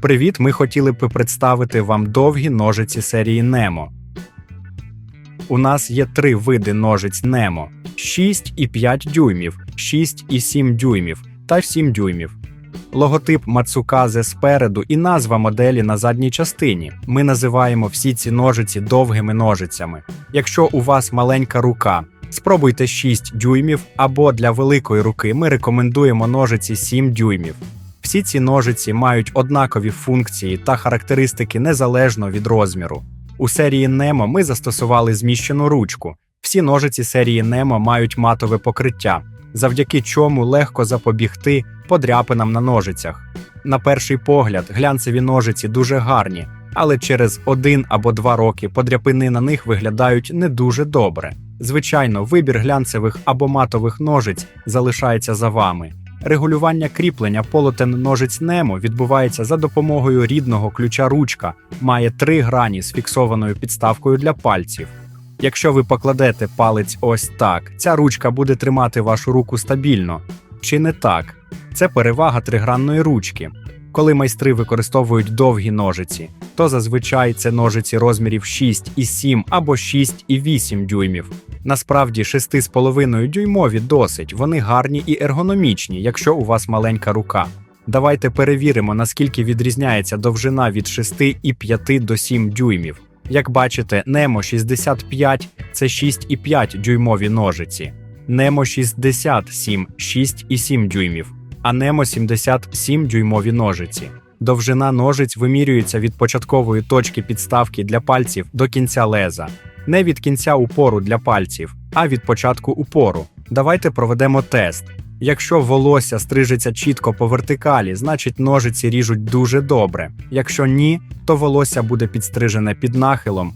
Привіт! Ми хотіли б представити вам довгі ножиці серії Nemo. У нас є три види ножиць Nemo: 6 і 5 дюймів, 6 і 7 дюймів та 7 дюймів. Логотип Мацуказе спереду і назва моделі на задній частині. Ми називаємо всі ці ножиці довгими ножицями. Якщо у вас маленька рука, спробуйте 6 дюймів або для великої руки ми рекомендуємо ножиці 7 дюймів. Всі ці ножиці мають однакові функції та характеристики незалежно від розміру. У серії Nemo ми застосували зміщену ручку. Всі ножиці серії Nemo мають матове покриття, завдяки чому легко запобігти подряпинам на ножицях. На перший погляд, глянцеві ножиці дуже гарні, але через один або два роки подряпини на них виглядають не дуже добре. Звичайно, вибір глянцевих або матових ножиць залишається за вами. Регулювання кріплення полотен ножиць Немо відбувається за допомогою рідного ключа ручка, має три грані з фіксованою підставкою для пальців. Якщо ви покладете палець ось так, ця ручка буде тримати вашу руку стабільно. Чи не так? Це перевага тригранної ручки. Коли майстри використовують довгі ножиці, то зазвичай це ножиці розмірів 6 і 7 або 6 і 8 дюймів. Насправді 6,5 дюймові досить, вони гарні і ергономічні, якщо у вас маленька рука. Давайте перевіримо, наскільки відрізняється довжина від 6,5 до 7 дюймів. Як бачите, Nemo 65 це 6,5 дюймові ножиці, Nemo 67 6,7 дюймів, а Nemo 77 дюймові ножиці. Довжина ножиць вимірюється від початкової точки підставки для пальців до кінця леза, не від кінця упору для пальців, а від початку упору. Давайте проведемо тест. Якщо волосся стрижеться чітко по вертикалі, значить ножиці ріжуть дуже добре. Якщо ні, то волосся буде підстрижене під нахилом